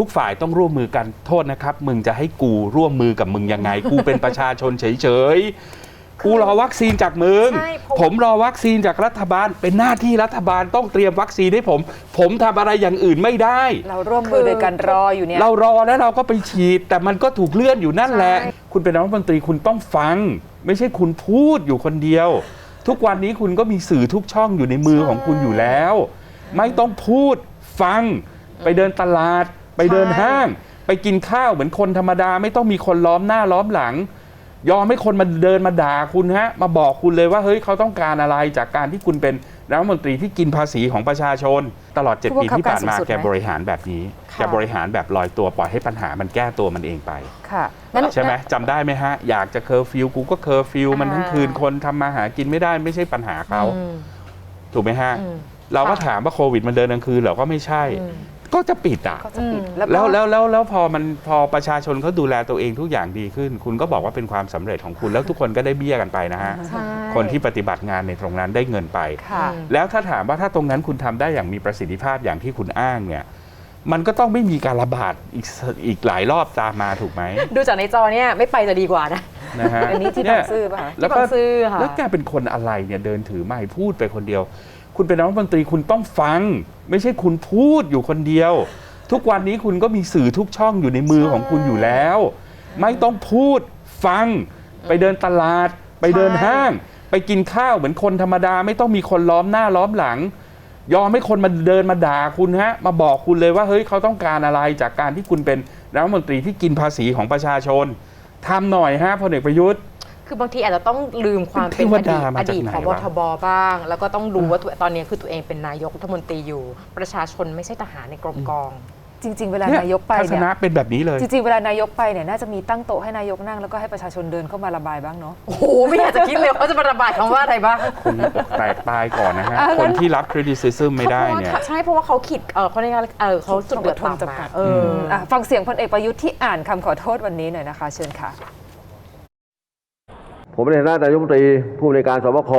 ทุกฝ่ายต้องร่วมมือกันโทษนะครับ มึงจะให้กูร่วมมือกับมึงยังไง กูเป็นประชาชนเฉยๆกูรอวัคซีนจากมึงใช่ผม ผมรอวัคซีนจากรัฐบาล เป็นหน้าที่รัฐบาลต้องเตรียมวัคซีนให้ผม ผมทำอะไรอย่างอื่นไม่ได้ เราร่วมมือโดยการรออยู่เนี่ย เรารอแล้วเราก็ไปฉีด แต่มันก็ถูกเลื่อนอยู่นั่นแหละ ใช่ คุณเป็นรัฐมนตรีคุณต้องฟัง ไม่ใช่คุณพูดอยู่คนเดียว ทุกวันนี้คุณก็มีสื่อทุกช่องอยู่ในมือของคุณอยู่แล้ว ไม่ต้องพูดฟัง ไปเดินตลาด ไปเดินห้าง ไปกินข้าวเหมือนคนธรรมดา ไม่ต้องมีคนล้อมหน้าล้อมหลัง ยอมให้คนมาเดินมาด่าคุณฮะ มาบอกคุณเลยว่าเฮ้ยเขาต้องการอะไรจากการที่คุณเป็นรัฐมนตรีที่กินภาษีของประชาชน ตลอด 7 ปีที่ผ่านมาผู้บังคับการสูงสุดไหมแกบริหารแบบนี้ค่ะแกบริหารแบบลอยตัวปล่อยให้ปัญหามันแก้ตัวมันเองไปค่ะนั้นใช่ไหมจำได้ไหมฮะ อยากจะเคอร์ฟิวกูก็เคอร์ฟิวมันทั้งคืนอ่าคนทำมาหากินไม่ได้ไม่ใช่ปัญหาเขาอืมถูกไหมฮะอืมเราก็ค่ะถามว่าโควิดมันเดินกลางคืนเหรอก็ไม่ใช่อืม ก็จะปิดอะ ก็จะปิดอืมแล้วก็ แล้วแล้วแล้วแล้วพอมันพอประชาชนเขาดูแลตัวเองทุกอย่างดีขึ้น คุณก็บอกว่าเป็นความสำเร็จของคุณแล้วทุกคนก็ได้เบี้ยกันไปนะฮะ ใช่คนที่ปฏิบัติงานในตรงนั้นได้เงินไป ค่ะอืมแล้วถ้าถามว่าถ้าตรงนั้นคุณทำได้อย่างมีประสิทธิภาพอย่างที่คุณอ้างเนี่ย มันก็ต้องไม่มีการระบาดอีกสอีกหลายรอบตามมาถูกไหมดูจากในจอเนี่ยไม่ไปจะดีกว่านะ นะฮะอันนี้ที่เนี่บายงซื่อป่ะคะ แล้วก็ที่บางซื่อค่ะ แล้วแกเป็นคนอะไรเนี่ยเดินถือไม้พูดไปคนเดียว คุณเป็นรัฐมนตรีคุณต้องฟัง ไม่ใช่คุณพูดอยู่คนเดียว ทุกวันนี้คุณก็มีสื่อทุกช่องอยู่ในมือของคุณอยู่แล้ว ไม่ต้องพูดฟัง ไปเดินตลาด ไปเดินห้าง ไปกินข้าวเหมือนคนธรรมดา ไม่ต้องมีคนล้อมหน้าล้อมหลัง ยอมให้คนมาเดินมาด่าคุณฮะ มาบอกคุณเลยว่าเฮ้ยเขาต้องการอะไรจากการที่คุณเป็นรัฐมนตรีที่กินภาษีของประชาชนทำหน่อยฮะพลเอกประยุทธ์ คือบางทีอาจจะต้องลืมความเป็นเทวอดีดาตมาอจากดีตไหนของวะบทบบ้าง แล้วก็ต้องรู้ว่าตัวตอนนี้คือตัวเองเป็นนายกรัฐมนตรีอยู่ ประชาชนไม่ใช่ทหารในกรมกองจริง ๆ เวลาเนี่ยนายกไปทัศเนี่ยนะเป็นแบบนี้เลย จริง ๆ เวลานายกไปเนี่ยน่าจะมีตั้งโต๊ะให้นายกนั่งแล้วก็ให้ประชาชนเดินเข้ามาระบายบ้างเนาะ โอ้โห ไม่อยากจะคิดเลยว่าจะมาระบายคำว่าอะไรบ้างคุณอกแตกตายก่อนนะฮะอะงั้นคนที่รับ criticism ไม่ได้เนี่ย ใช่ เพราะว่าเขาขิดเออเขาในการเออเขาจุดเดือดทนต่ำจำมากัดเออออะฟังเสียงพลเอกประยุทธ์ที่อ่านคำขอโทษวันนี้หน่อยนะคะ เชิญค่ะ ผมในฐานะนายกรัฐมนตรีผู้ในวยการสบค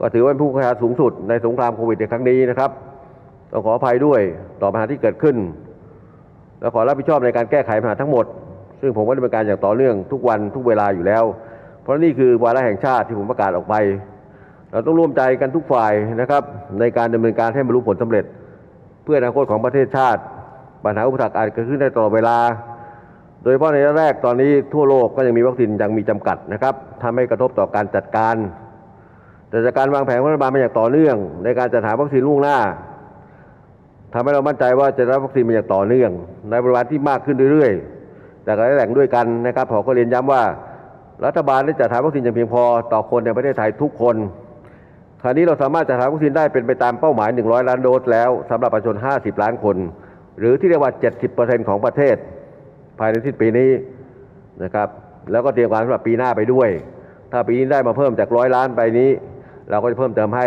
ก็ถือว่าเป็นผู้ข้าราชการสูงสุดในสงครามโควิดในครั้งนี้นะครับต้องขออภัยด้วยต่อปัญหาที่เกิดขึ้น และขอรับผิดชอบในการแก้ไขปัญหาทั้งหมด ซึ่งผมก็ดำเนินการอย่างต่อเนื่องทุกวันทุกเวลาอยู่แล้ว เพราะนี่คือวาระแห่งชาติที่ผมประกาศออกไป เราต้องร่วมใจกันทุกฝ่ายนะครับ ในการดำเนินการให้บรรลุผลสำเร็จ เพื่ออนาคตของประเทศชาติ ปัญหาอุปสรรคอาจเกิดขึ้นได้ตลอดเวลา โดยเฉพาะในระยะแรกตอนนี้ทั่วโลกก็ยังมีวัคซีนยังมีจำกัดนะครับทำให้กระทบต่อการจัดการแต่จากการวางแผนของรัฐบาลมาอย่างต่อเนื่อง ในการจัดหาวัคซีนล่วงหน้าทำให้เรามั่นใจว่าจะได้รับวัคซีนมาอย่างต่อเนื่อง ในปริมาณที่มากขึ้นเรื่อยๆ แต่ก็ได้แหล่งด้วยกันนะครับผมก็เรียนย้ำว่า รัฐบาลได้จัดหาวัคซีนอย่างเพียงพอต่อคนในประเทศไทยทุกคนคราวนี้เราสามารถจัดหาวัคซีนได้เป็นไปตามเป้าหมาย 100 ล้านโดสแล้วสำหรับประชาชน 50 ล้านคน หรือที่เรียกว่า 70%ของประเทศ ภายในสิ้นปีนี้นะครับ แล้วก็เตรียมการสำหรับปีหน้าไปด้วย ถ้าปีนี้ได้มาเพิ่มจากร้อยล้านไปนี้ เราก็จะเพิ่มเติมให้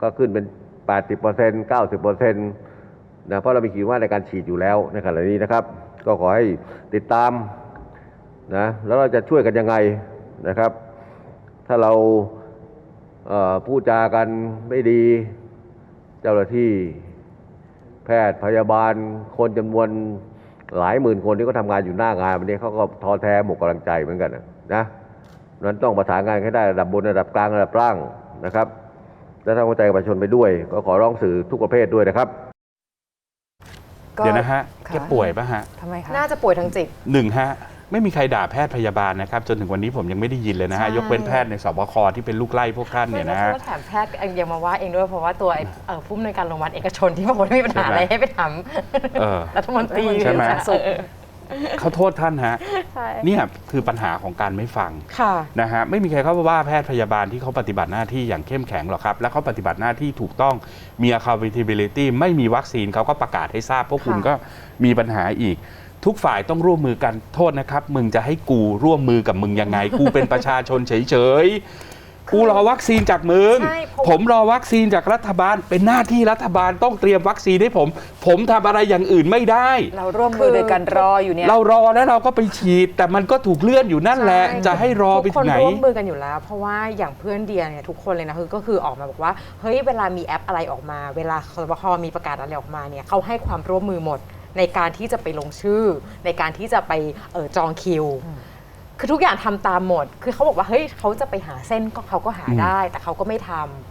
ก็ขึ้นเป็น 80% 90%นะเพราะเรามีขีดว่าในการฉีดอยู่แล้วในขณะนี้นะครับ ก็ขอให้ติดตามนะแล้วเราจะช่วยกันยังไงนะครับ ถ้าเราพูดจากันไม่ดี เจ้าหน้าที่แพทย์พยาบาลคนจำนวน หลายหมื่นคนที่เขาทำงานอยู่หน้างานวันนี้เขาก็ท้อแท้หมดกำลังใจเหมือนกันนะนะนั้นต้องประสานงานให้ได้ระดับบนระดับกลางระดับล่างนะครับและทำเข้าใจกับประชาชนไปด้วย ก็ขอร้องสื่อทุกประเภทด้วยนะครับก็เดี๋ยวนะฮะค่ะแกป่วยปะฮะทำไมคะน่าจะป่วยทางจิตหนึ่งฮะ ไม่มีใครด่าแพทย์พยาบาลนะครับ จนถึงวันนี้ผมยังไม่ได้ยินเลยนะฮะ ใช่ ยกเว้นแพทย์ในสบคที่เป็นลูกไล่พวกท่านเนี่ยนะฮะแล้วแถมแพทย์ยังมาว่าเองด้วยเพราะว่าตัวไอ้เอ่อผู้อำนวยการโรงพยาบาลเอกชนที่บอกว่าไม่มีปัญหาอะไรให้ไปทเออำรัฐมนตรีใช่ไหมเออเขาโทษท่านฮะใช่เนี่ยคือปัญหาของการไม่ฟัง ค่ะ นะฮะไม่มีใครเข้ามาว่าแพทย์พยาบาลที่เขาปฏิบัติหน้าที่อย่างเข้มแข็งหรอกครับ และเขาปฏิบัติหน้าที่ถูกต้องมี accountability ไม่มีวัคซีนเขาก็ประกาศให้ทราบ พวกคุณค่ะ ก็มีปัญหาอีก ทุกฝ่ายต้องร่วมมือกันโทษนะครับ มึงจะให้กูร่วมมือกับมึงยังไง กูเป็นประชาชนเฉยๆ กูรอวัคซีนจากมึง ใช่ผมผมรอวัคซีนจากรัฐบาล เป็นหน้าที่รัฐบาลต้องเตรียมวัคซีนให้ผม ผมทำอะไรอย่างอื่นไม่ได้ เราร่วมมือโดยการรออยู่เนี่ยเรารอแล้วเราก็ไปฉีด แต่มันก็ถูกเลื่อนอยู่นั่นแหละ ใช่จะให้รอไปทุกคนถึงไหน ร่วมมือกันอยู่แล้ว เพราะว่าอย่างเพื่อนเดียเนี่ยทุกคนเลยนะคือก็คือออกมาบอกว่าเฮ้ยเวลามีแอปอะไรออกมา เวลาสบคมีประกาศอะไรออกมาเนี่ยเขาให้ความร่วมมือหมด ในการที่จะไปลงชื่อ ในการที่จะไปเออจองคิว คือทุกอย่างทำตามหมด คือเขาบอกว่าเฮ้ยเขาจะไปหาเส้นก็เขาก็หาอืมได้ แต่เขาก็ไม่ทำ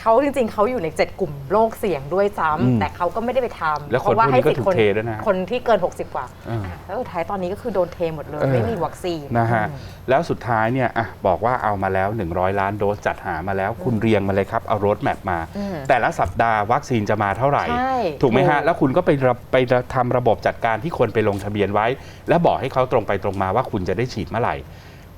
เขาจริงๆ เขาอยู่ในเจ็ดกลุ่มโรคเสี่ยงด้วยซ้ำอืมแต่เขาก็ไม่ได้ไปทำแล้วคนเพราะว่าพวกนี้ให้สิทธิ์ก็ถูคกนเทด้วยนะคนที่เกิน 60 กว่าอ่าอะแล้วสุดท้ายตอนนี้ก็คือโดนเทหมดเลยเออ ไม่มีวัคซีน นะฮะแล้วสุดท้ายเนี่ยอะบอกว่าเอามาแล้ว 100 ล้านโดสจัดหามาแล้วคุณเรียงมาเลยครับ เอารถแมพมา อืมแต่ละสัปดาห์วัคซีนจะมาเท่าไหร่ ใช่ถูกไหมฮะ ถูก แล้วคุณก็ไประไปทำระบบจัดการที่คนไปลงทะเบียนไว้ แล้วบอกให้เขาตรงไปตรงมาว่าคุณจะได้ฉีดเมื่อไหร่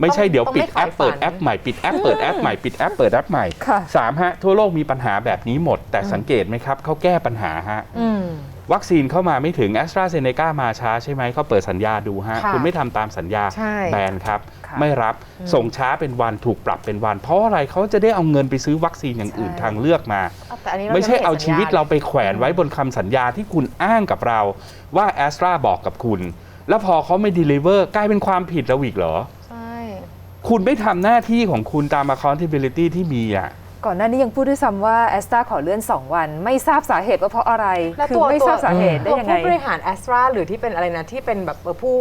ไม่ใช่เดี๋ยวต้องปิดไม่แอปขายฝันเปิดแอปใหม่ปิดแอปเปิดแอปใหม่ปิดแอปเปิดแอปใหม่ค่ะสามฮะทั่วโลกมีปัญหาแบบนี้หมด แต่สังเกตไหมครับเขาแก้ปัญหาฮะอืมวัคซีนเข้ามาไม่ถึงแอสตราเซเนกามาช้าใช่ไหมเขาเปิดสัญญาดูฮะค่ะคุณไม่ทำตามสัญญาใช่แบนครับค่ะไม่รับส่งช้าเป็นวันถูกปรับเป็นวัน เพราะอะไรเขาจะได้เอาเงินไปซื้อวัคซีนอย่างอื่นใช่ทางเลือกมาเอาแต่อันนี้รไม่ใช่ยังเอาห็นชีวิตสัญญเราไปแขวนไว้บนคำสัญญาที่คุณอ้างกับเรา ว่าแอสตราบอกกับคุณ แล้วพอเขาไม่ดีลิเวอร์กลายเป็นความผิดแล้วอีกเหรอใช่ คุณไม่ทำหน้าที่ของคุณตาม accountability ที่มีอะ ก่อนหน้านี้ยังพูดด้วยซ้ำว่าแอสตราขอเลื่อน 2 วัน ไม่ทราบสาเหตุว่าเพราะอะไร แล้วคือตัวไม่ทราบสาเหตุได้ตัวยังไง ผู้บริหารแอสตราหรือที่เป็นอะไรนะ ที่เป็นแบบผู้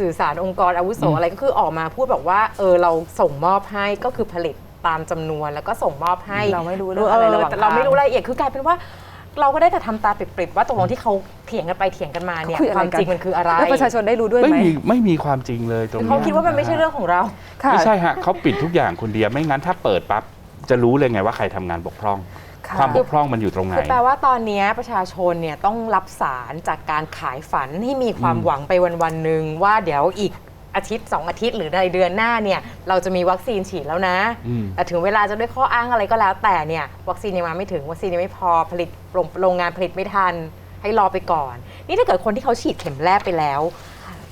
สื่อสารองค์กรอาวุโสอะไรก็คือออกมาพูดบอกว่าเออเราส่งมอบให้ก็คือผลิตตามจำนวนแล้วก็ส่งมอบให้เราไม่รู้เรื่องอะไรระหว่างแต่เราไม่ทางรู้รายละเอียดคือกลายเป็นว่า เราก็ได้แต่ทำตาปริบๆว่าตกลงที่เขาเถียงกันไปเถียงกันมาเนี่ยคุยอะคไรวามกัน จริงมันคืออะไร แล้วประชาชนได้รู้ด้วยไม่ไหม มีไม่มีความจริงเลยตรงคือนี้เขาคิดว่ามันไม่ใช่เรื่องของเรา ค่ะไม่ใช่ฮะเขาปิดทุกอย่างคนเดียวไม่งั้นถ้าเปิดปั๊บจะรู้เลยไงว่าใครทำงานบกพร่องค่ะความบกพร่องมันอยู่ตรงไหน คือแปลว่าตอนเนี้ยประชาชนเนี่ยต้องรับสารจากการขายฝันที่มีความอืมหวังไปวันวันๆหนึ่งว่าเดี๋ยวอีก อาทิตย์ 2 อาทิตย์ หรือในเดือนหน้าเนี่ยเราจะมีวัคซีนฉีดแล้วนะ อืม แต่ถึงเวลาจะด้วยข้ออ้างอะไรก็แล้วแต่เนี่ยวัคซีนยังมาไม่ถึงวัคซีนยังไม่พอผลิตโรงโรงงานผลิตไม่ทัน ให้รอไปก่อน นี่ถ้าเกิดคนที่เขาฉีดเข็มแรกไปแล้ว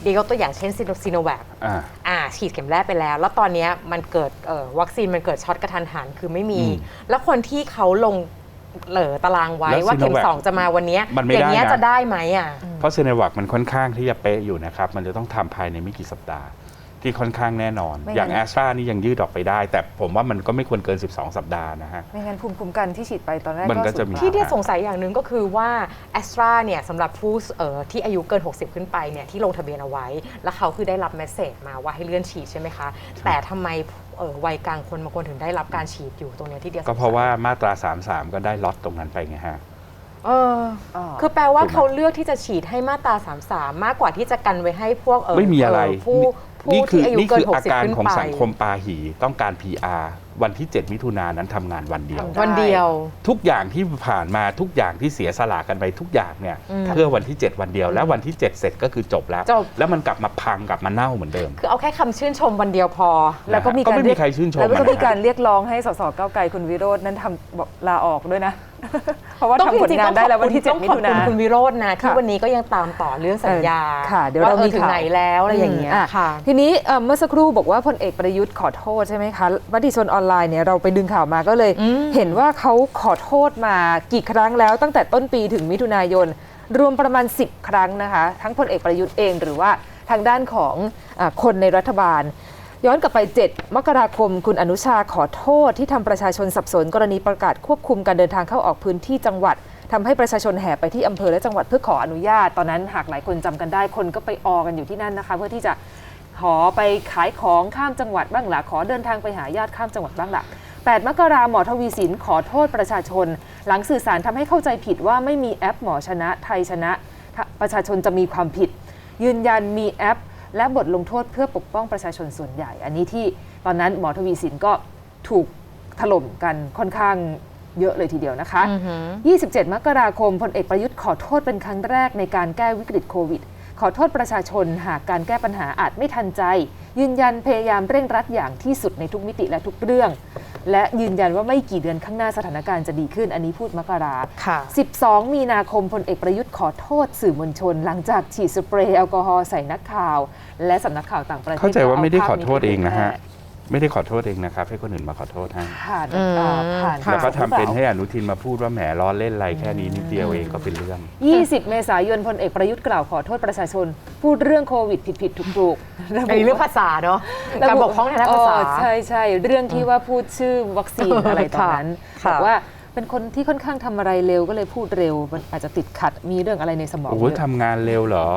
ดียกตัวอย่างเช่นซีโนแวค อ่า อ่าฉีดเข็มแรกไปแล้ว แล้วตอนเนี้ยมันเกิดเอ่อวัคซีนมันเกิดช็อตกระทันหันคือไม่มี อืม แล้วคนที่เขาลง เหลอตารางไว้แล้วว่าเข็ม Sinovac สองจะมาวันเนี้ยมันไม่อย่างเงี้ยได้นะ จะได้ไหมอะ เพราะเซเนวักมันค่อนข้างที่จะเป๊ะอยู่นะครับ มันจะต้องทำภายในไม่กี่สัปดาห์ ที่ค่อนข้างแน่นอน ไม่งั้น อย่างแอสตรานี่ยังยืดออกไปได้ แต่ผมว่ามันก็ไม่ควรเกิน 12 สัปดาห์นะฮะ ไม่งั้นภูมิคุ้มกันที่ฉีดไปตอนแรกมันก็ก็จะสูญมีเปล่าที่เดียสงสัยอย่างหนึ่งก็คือว่าแอสตราเนี่ยสำหรับผู้เอ่อที่อายุเกิน 60 ขึ้นไปเนี่ยที่ลงทะเบียนเอาไว้ แล้วเขาคือได้รับเมสเซจมาว่าให้เลื่อนฉีดใช่ไหมคะ แต่ทำไม เอ่อวัยกลางคนบางคนถึงได้รับการฉีดอยู่ตรงเนี้ยที่เดียสงสัก็ยเพราะว่ามาตรา 33 ก็ได้ล็อตตรงนั้นไปไงฮะ เออ อ๋อ คือแปลว่าถูกไหมเขาเลือกที่จะฉีดให้มาตรา33มากกว่าที่จะกันไว้ให้พวกเออไม่มีอะไร เผู้ผู้นี่คือที่อายุนี่เกิคืนออาการ60ขึ้นของไปสังคมปาหีต้องการ PR วันที่ 7 มิถุนายนนั้นทำงานวันเดียวทำได้วันเดียว ทุกอย่างที่ผ่านมาทุกอย่างที่เสียสละกันไปทุกอย่างเนี่ยอืม เพื่อวันที่ 7 วันเดียว แล้ววันที่ 7 เสร็จก็คือจบแล้ว จบ แล้วมันกลับมาพังกลับมาเน่าเหมือนเดิม คือเอาแค่คำชื่นชมวันเดียวพอ แล้วก็มีก็การไม่เรีมียกใครชื่นชมแล้วก็มันมีการเรียกร้องให้สสก้าวไกลคุณวิโรจน์นั้นทำบอกลาออกด้วยนะ เพราะว่าต้องทำผลจริงๆงาต้นองได้ขอบแล้ววันที่คุณ7มิต้องขอบถุคุนาณคุณวิโรจน์นะที่ค่ะวันนี้ก็ยังตามต่อเรื่องสัญญาเออค่ะเดี๋ยวเราออมีถึงข่าว ไหนแล้วอะไรอย่างเงี้ยมค่ะ ทีนี้เอ่อเมื่อสักครู่บอกว่าพลเอกประยุทธ์ขอโทษใช่ไหมคะมติชนออนไลน์เนี่ยเราไปดึงข่าวมาก็เลยอืมเห็นว่าเขาขอโทษมากี่ครั้งแล้วตั้งแต่ต้นปีถึงมิถุนายน รวมประมาณ 10 ครั้งนะคะ ทั้งพลเอกประยุทธ์เองหรือว่าทางด้านของอาคนในรัฐบาล ย้อนกลับไป 7 มกราคม คุณอนุชาขอโทษที่ทำประชาชนสับสนกรณีประกาศควบคุมการเดินทางเข้าออกพื้นที่จังหวัดทำให้ประชาชนแห่ไปที่อำเภอและจังหวัดเพื่อขออนุญาต ตอนนั้นหากหลายคนจำกันได้คนก็ไปออกันอยู่ที่นั่นนะคะ เพื่อที่จะ ขอไปขายของข้ามจังหวัดบ้างล่ะขอเดินทางไปหาญาติข้ามจังหวัดบ้างล่ะ8 มกราหมอทวีสินขอโทษประชาชน หลังสื่อสารทำให้เข้าใจผิดว่าไม่มีแอปหมอชนะไทยชนะ ประชาชนจะมีความผิด ยืนยันมีแอป และบทลงโทษเพื่อปกป้องประชาชนส่วนใหญ่ อันนี้ที่ตอนนั้นหมอทวีสินก็ถูกถล่มกันค่อนข้างเยอะเลยทีเดียวนะคะอือหือ27 มกราคมพลเอกประยุทธ์ขอโทษเป็นครั้งแรกในการแก้วิกฤตโควิด ขอโทษประชาชนหากการแก้ปัญหาอาจไม่ทันใจ ยืนยันพยายามเร่งรัดอย่างที่สุดในทุกมิติและทุกเรื่อง และยืนยันว่าไม่กี่เดือนข้างหน้าสถานการณ์จะดีขึ้น อันนี้พูดมกราค่ะ 12 มีนาคมพลเอกประยุทธ์ขอโทษสื่อมวลชน หลังจากฉีดสเปรย์แอลกอฮอล์ใส่นักข่าว และสำนักข่าวต่างประเทศเข้าใจว่าไม่ได้ขอโทษก็เองนะฮะภาพ ไม่ได้ขอโทษเองนะครับ ให้คนอื่นมาขอโทษให้นี้ผ่านอืมเอ่อผ่านค่ะ แล้วก็ทำเป็นหรือให้ปล่าอนุทินมาพูดว่าแหมล้อเล่นอะไรแค่นี้นิดเดียวเองก็เป็นเรื่อง 20 เมษายนพลเอกประยุทธ์กล่าวขอโทษประชาชน พูดเรื่องโควิดผิดๆถูกๆระบุ อันนี้เรื่องภาษาเนาะการบกพร่องทางด้านภาษาอ๋อใช่ใช่เรื่องที่ว่าพูดชื่อวัคซีนอะไรตอนนั้นค่ะบอกว่า เป็นคนที่ค่อนข้างทำอะไรเร็วก็เลยพูดเร็ว มันอาจจะติดขัดมีเรื่องอะไรในสมองโอ้โหเยอะทำงานเร็วเหรอ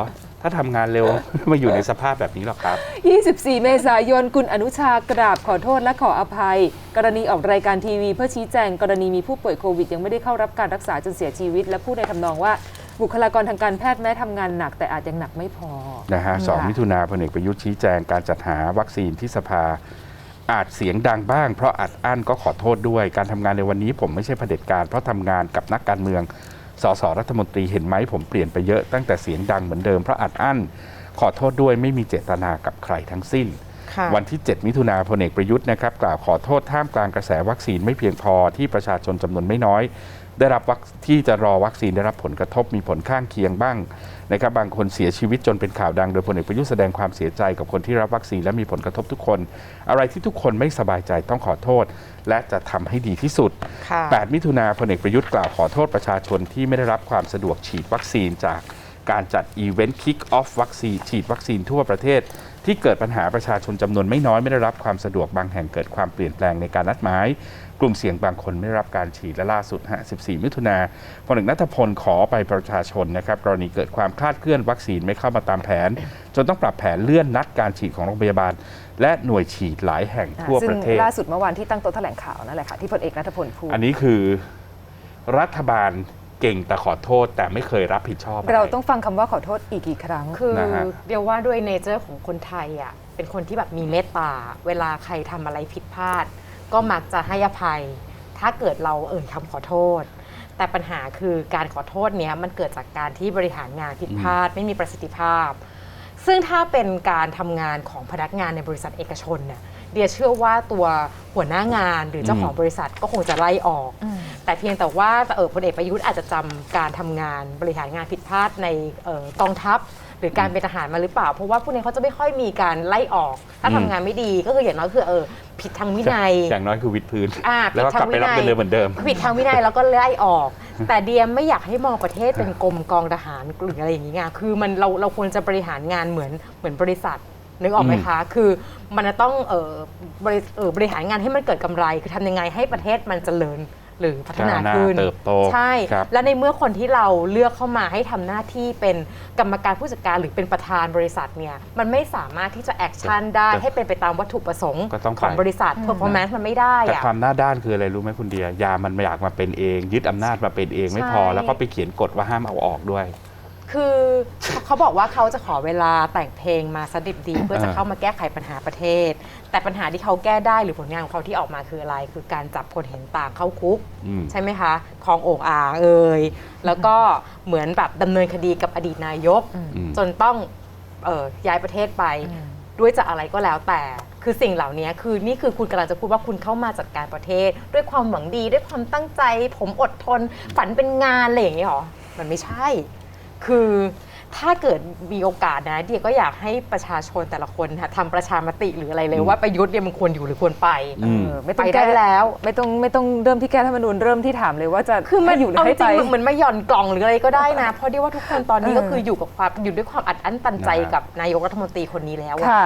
ถ้าทำงานเร็ว มาอยู่ในสภาพแบบนี้หรอกครับ 24 เมษายน คุณอนุชากราบขอโทษและขออภัย กรณีออกรายการทีวีเพื่อชี้แจง กรณีมีผู้ป่วยโควิด ยังไม่ได้เข้ารับการรักษาจนเสียชีวิต และพูดในทำนองว่าบุคลากรทางการแพทย์แม้ทำงานหนักแต่อาจยังหนักไม่พอ นะฮะสองค่ะ มิถุนาพลเอกประยุทธ์ชี้แจงการจัดหาวัคซีนที่สภา อาจเสียงดังบ้าง เพราะอัดอั้นก็ขอโทษด้วย การทำงานในวันนี้ผมไม่ใช่เผด็จการเพราะทำงานกับนักการเมืองสสรัฐมนตรีเห็นไหมผมเปลี่ยนไปเยอะตั้งแต่เสียงดังเหมือนเดิมเพราะอัดอั้นขอโทษด้วยไม่มีเจตนากับใครทั้งสิ้น วันที่ 7 มิถุนาพลเอกประยุทธ์นะครับกล่าวขอโทษท่ามกลางกระแสวัคซีนไม่เพียงพอที่ประชาชนจำนวนไม่น้อย ได้รับวัคที่จะรอวัคซีนได้รับผลกระทบมีผลข้างเคียงบ้างนะครับบางคนเสียชีวิตจนเป็นข่าวดังโดยพลเอกประยุทธ์แสดงความเสียใจกับคนที่รับวัคซีนและมีผลกระทบทุกคน อะไรที่ทุกคนไม่สบายใจต้องขอโทษ และจะทำให้ดีที่สุดค่ะ8มิถุนาพลเอกประยุทธ์กล่าวขอโทษประชาชนที่ไม่ได้รับความสะดวกฉีดวัคซีนจาก การจัดอีเวนต์คิกออฟวัคซีนฉีดวัคซีนทั่วประเทศ ที่เกิดปัญหาประชาชนจำนวนไม่น้อยไม่ได้รับความสะดวกบางแห่งเกิดความเปลี่ยนแปลงในการนัดหมาย กลุ่มเสี่ยงบางคนไม่ได้รับการฉีดและล่าสุดฮะ14 มิถุนาพลเอกนัทพลขอไปประชาชนนะครับกรณีเกิดความคลาดเคลื่อนวัคซีนไม่เข้ามาตามแผน จนต้องปรับแผนเลื่อนนัดการฉีดของโรงพยาบาล และหน่วยฉีดหลายแห่งทั่วซึ่ปงระเทศล่าสุดเมื่อวานที่ตั้งโต๊ะแถลงข่าวนั่นแหละค่ะที่พลเอกนัทพลพูดอันนี้คือรัฐบาล เก่งแต่ขอโทษแต่ไม่เคยรับผิดชอบะไเราต้องฟังคำว่าขอโทษอีกกี่ครั้ง คือนะฮะเดียวว่าด้วยเนเจอร์ของคนไทยอะเป็นคนที่แบบมีเมตตา เวลาใครทำอะไรผิดพลาด ก็มักจะให้อภัย ถ้าเกิดเราเอ่ยคำขอโทษ แต่ปัญหาคือการขอโทษเนี้ยมันเกิดจากการที่บริหารงานผิดพลาด ไม่มีประสิทธิภาพ ซึ่งถ้าเป็นการทำงานของพนักงานในบริษัทเอกชนเนี่ยเดียเชื่อว่าตัวหัวหน้างานหรือเจ้าของบริษัทก็คงจะไล่ออก แต่เพียงแต่ว่าเออพลเอกประยุทธ์อาจจะจำการทำงานบริหารงานผิดพลาดในเอ่อกองทัพ หรือการเป็นทหารมาหรือเปล่า เพราะว่าพวกนี้เขาจะไม่ค่อยมีการไล่ออก ถ้าอืมทำงานไม่ดีก็คืออย่างน้อยคือเออผิดทางวินัย อย่างน้อยคือวิดพื้น อ่าแล้วก็ผิดกลับไปรับทางวินัยเงินเดือนเหมือนเดิม ผิดทางวินัยแล้วก็ไล่ออก แต่เดียไม่อยากให้มองประเทศเป็นกรมกองทหารหรืออะไรอย่างนี้ไงคือมันเราเราควรจะบริหารงานเหมือนเหมือนบริษัทนึกออกไหมคะ คือมันจะต้องเออบริเออบริหารงานให้มันเกิดกำไร คือทำยังไงให้ประเทศมันเจริญ หรือพัฒนาก้าวหน้าขึ้นเติบโตใช่ครับและในเมื่อคนที่เราเลือกเข้ามาให้ทำหน้าที่เป็นกรรมการผู้จัดการหรือเป็นประธานบริษัทเนี่ยมันไม่สามารถที่จะแอคชั่นได้ให้เป็นไปตามวัตถุประสงค์ก็ต้องไปของบริษัท performance มันไม่ได้แต่อะความหน้าด้านคืออะไรรู้ไหมคุณเดียยามันไม่อยากมาเป็นเอง ยึดอำนาจมาเป็นเองไม่พอใช่แล้วก็ไปเขียนกฎว่าห้ามเอาออกด้วย คือ เขาบอกว่าเขาจะขอเวลาแต่งเพลงมาสดิบดีเพื่อจะอ่าเข้ามาแก้ไขปัญหาประเทศ แต่ปัญหาที่เขาแก้ได้หรือผลงานของเขาที่ออกมาคืออะไร คือการจับคนเห็นต่างเข้าคุก อืม ใช่ไหมคะคลองโอ่งอ่างเอ่ยแล้วก็เหมือนแบบดำเนินคดีกับอดีตนายก อืม จนต้องเออย้ายประเทศไปด้วยจะอะไรก็แล้วแต่ คือสิ่งเหล่านี้คือนี่คือคุณกำลังจะพูดว่าคุณเข้ามาจัดการประเทศ ด้วยความหวังดีด้วยความตั้งใจ ผมอดทนฝันเป็นงานอะไรอย่างนี้หรอ มันไม่ใช่ คือ ถ้าเกิดมีโอกาสนะเดียก็อยากให้ประชาชนแต่ละคนค่ะทำประชามติหรืออะไรเลยว่าประยุทธ์เนี่ยมันควรอยู่หรือควรไปอืม เออไม่ต้องไปแก้ได้แล้ว ไม่ต้องไม่ต้องเริ่มที่แก้รัฐธรรมนูญเริ่มที่ถามเลยว่าจะคือมันให้อยู่หรือเอาจให้ริไปงๆเหมือนมาหย่อนกล่องหรืออะไรก็ได้นะ เพราะเดียว่าทุกคนตอนนี้เออก็คืออยู่กับความอยู่ด้วยความอัดอั้นตันใจนะฮะกับนายกรัฐมนตรีคนนี้แล้วอะ ค่ะ